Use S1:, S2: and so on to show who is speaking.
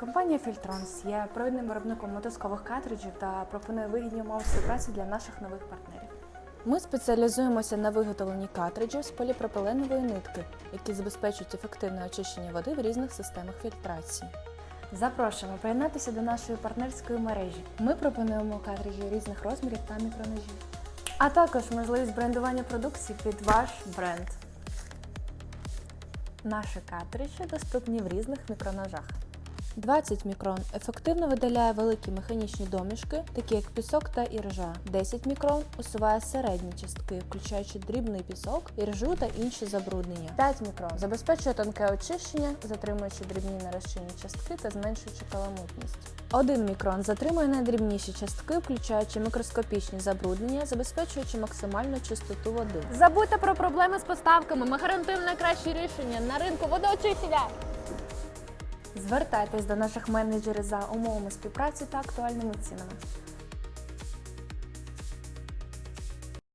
S1: Компанія Фільтронс є провідним виробником мотузкових картриджів та пропонує вигідні умови співпраці для наших нових партнерів. Ми спеціалізуємося на виготовленні картриджів з поліпропиленової нитки, які забезпечують ефективне очищення води в різних системах фільтрації. Запрошуємо приєднатися до нашої партнерської мережі. Ми пропонуємо картриджі різних розмірів та мікроножів, а також можливість брендування продукції під ваш бренд. Наші картриджі доступні в різних мікроножах. 20 мікрон ефективно видаляє великі механічні домішки, такі як пісок та іржа. 10 мікрон усуває середні частки, включаючи дрібний пісок, іржу та інші забруднення. 5 мікрон забезпечує тонке очищення, затримуючи дрібні нерозчинні частки та зменшуючи каламутність. 1 мікрон затримує найдрібніші частки, включаючи мікроскопічні забруднення, забезпечуючи максимальну чистоту води.
S2: Забудьте про проблеми з поставками. Ми гарантуємо найкращі рішення на ринку водоочистителя.
S1: Звертайтесь до наших менеджерів за умовами співпраці та актуальними цінами.